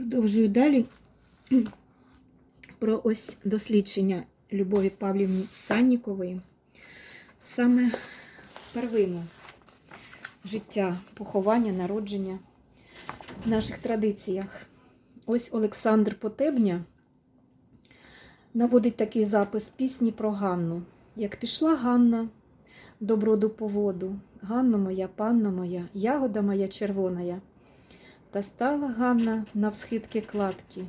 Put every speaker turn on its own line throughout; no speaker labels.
Продовжую далі про ось дослідження Любові Павлівні Саннікової. Саме первину життя, поховання, народження в наших традиціях. Ось Олександр Потебня наводить такий запис пісні про Ганну. Як пішла Ганна до броду по воду, Ганна моя, панна моя, ягода моя червоная. Та стала Ганна навсхитки кладки.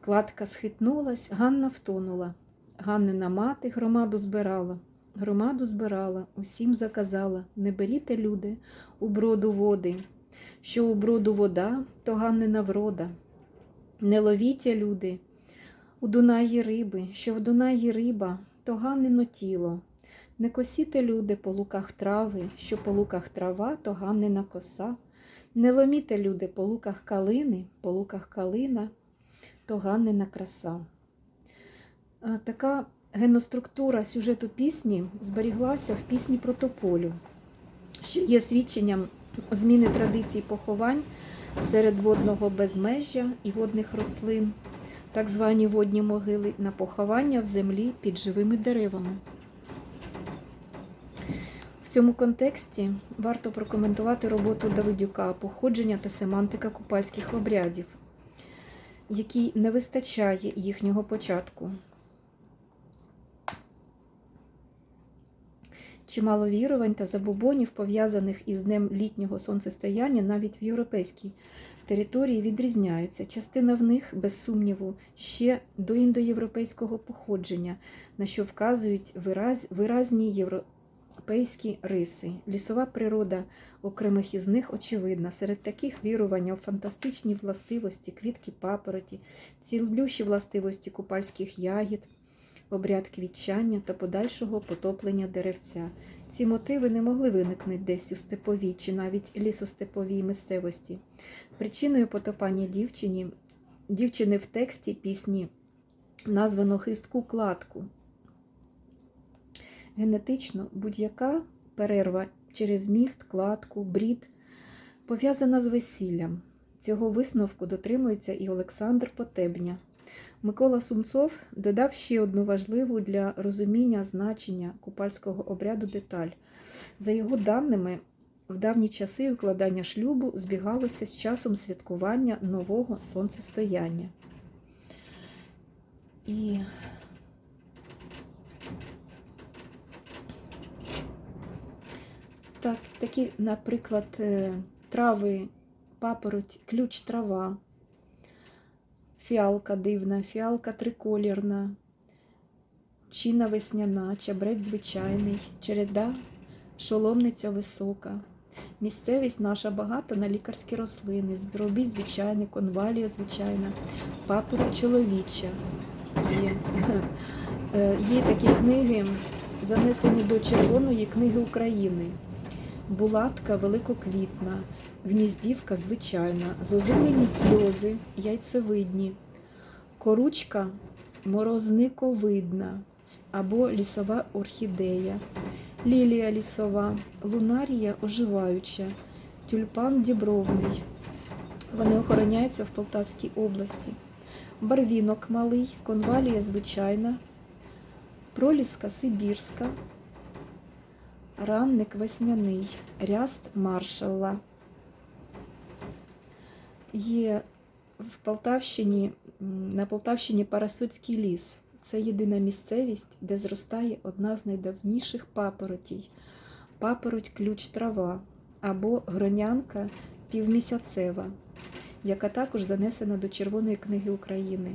Кладка схитнулась, Ганна втонула. Ганнина мати громаду збирала. Громаду збирала, усім заказала не беріте, люди, у броду води. Що у броду вода, то Ганнина врода. Не ловіте, люди, у Дунаї риби, що в Дунаї риба, то Ганнино тіло. Не косіте, люди, по луках трави, що по луках трава, то Ганнина коса. Не ломіте, люди, по луках калини, по луках калина, то Ганнина краса. Така геноструктура сюжету пісні зберіглася в пісні про тополю, що є свідченням зміни традицій поховань серед водного безмежжя і водних рослин, так звані водні могили, на поховання в землі під живими деревами. В цьому контексті варто прокоментувати роботу Давидюка походження та семантика купальських обрядів, якій не вистачає їхнього початку. Чимало вірувань та забобонів, пов'язаних із днем літнього сонцестояння, навіть в європейській території відрізняються. Частина в них, без сумніву, ще до індоєвропейського походження, на що вказують вираз, виразні європейські риси. Лісова природа окремих із них очевидна. Серед таких вірувань у фантастичні властивості, квітки папороті, цілющі властивості купальських ягід обряд квітчання та подальшого потоплення деревця. Ці мотиви не могли виникнути десь у степовій чи навіть лісостеповій місцевості. Причиною потопання дівчині, дівчини в тексті пісні названо хистку кладку. Генетично будь-яка перерва через міст, кладку, брід пов'язана з весіллям. Цього висновку дотримується і Олександр Потебня. Микола Сумцов додав ще одну важливу для розуміння значення купальського обряду деталь. За його даними, в давні часи укладання шлюбу збігалося з часом святкування нового сонцестояння. І так, такі, наприклад, е, трави, папороть, ключ трава фіалка дивна, фіалка триколірна, чина весняна, чабрець звичайний, череда, шоломниця висока. Місцевість наша багата на лікарські рослини, збробій звичайний, конвалія звичайна, папора чоловіча. Є. Е, є такі книги, занесені до Червоної книги України. Булатка великоквітна, гніздівка звичайна, зозулені сльози, яйцевидні, коручка морозниковидна або лісова орхідея, лілія лісова, лунарія оживаюча, тюльпан дібровний. Вони охороняються в Полтавській області. Барвінок малий, конвалія звичайна, проліска сибірська. Ранник весняний, ряст маршалла. Є в Полтавщині, на Полтавщині Парасуцький ліс. Це єдина місцевість, де зростає одна з найдавніших папоротій папороть ключ трава або гронянка півмісяцева, яка також занесена до Червоної книги України.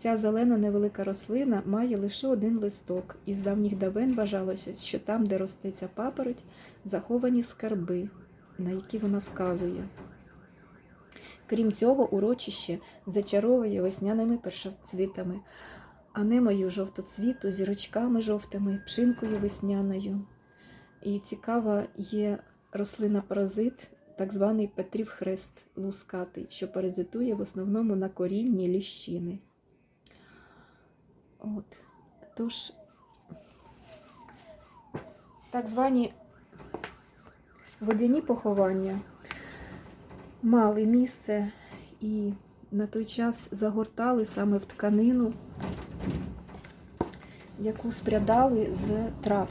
Ця зелена невелика рослина має лише один листок, і з давніх давен вважалося, що там, де росте ця папороть, заховані скарби, на які вона вказує. Крім цього, урочище зачаровує весняними першоцвітами, анемою жовтоцвіту, зірочками жовтими, пшинкою весняною. І цікава є рослина паразит, так званий Петрів хрест лускатий, що паразитує в основному на корінні ліщини. От. Тож, так звані водяні поховання мали місце і на той час загортали саме в тканину, яку спрядали з трав.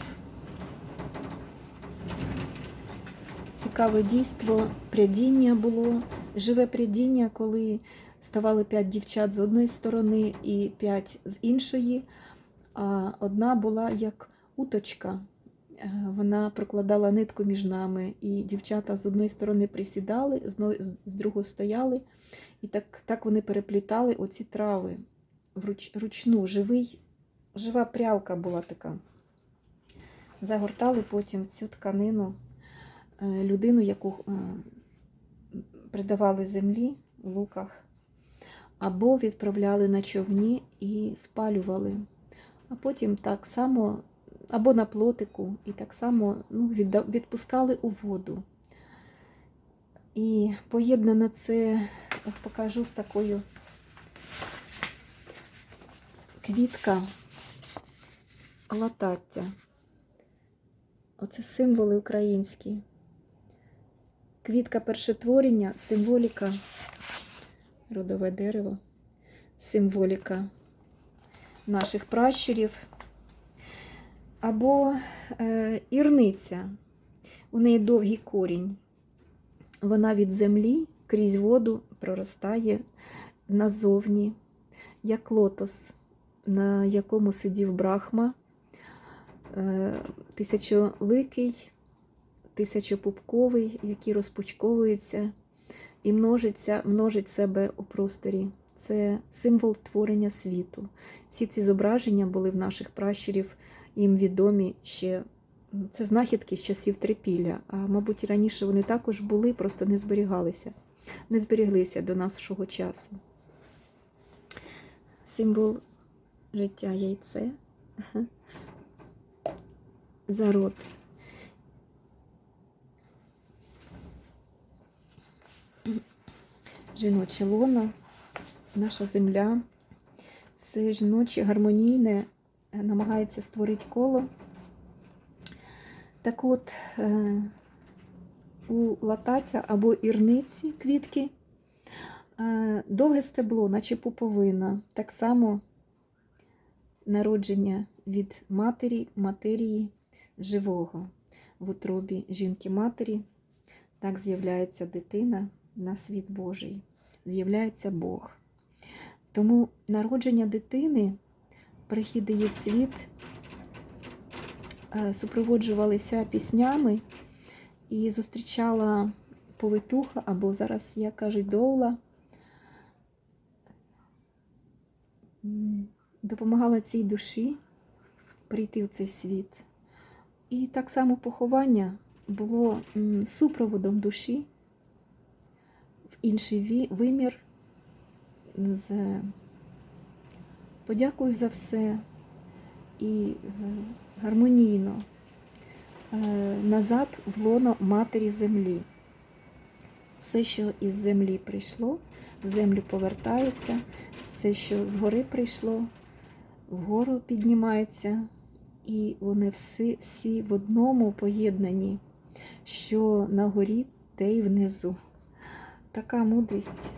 Цікаве дійство прядіння було, живе прядіння, коли ставали п'ять дівчат з одної сторони і п'ять з іншої. А одна була як уточка. Е, Вона прокладала нитку між нами, і дівчата з одної сторони присідали, з другої стояли, і так, так вони переплітали оці трави вруч, ручну, живий, жива прялка була така. Загортали потім цю тканину е, людину, яку е, придавали землі в луках, або відправляли на човні і спалювали. А потім так само, або на плотику, і так само ну, відпускали у воду. І поєднане це, ось покажу з такою квітка латаття. Оце символи українські. Квітка першотворення, символіка, родове дерево, символіка наших пращурів. Або е, ірниця. У неї довгий корінь. Вона від землі крізь воду проростає назовні, як лотос, на якому сидів брахма, е, тисячоликий, тисячопупковий, які розпучковуються і множиться, множить себе у просторі. Це символ творення світу. Всі ці зображення були в наших пращурів, їм відомі ще. Це знахідки з часів трипілля, а мабуть, раніше вони також були, просто не зберігалися, не зберіглися до нашого часу. Символ життя яйце. Зарод. Жіноче лоно, наша земля, все жіноче гармонійне е, намагається створити коло. Так от, е, у лататя або ірниці квітки е, довге стебло, наче пуповина. Так само народження від матері, матерії живого в утробі жінки-матері. Так з'являється дитина на світ Божий, з'являється Бог. Тому народження дитини, прихід її в світ е, супроводжувалися піснями і зустрічала повитуха, або зараз, як кажуть, доула, допомагала цій душі прийти в цей світ. І так само поховання було супроводом душі інший вимір з подякую за все і е, гармонійно е, назад в лоно матері землі. Все, що із землі прийшло, в землю повертається, все, що згори прийшло, вгору піднімається, і вони всі, всі в одному поєднані, що на горі, те й внизу. Така мудрість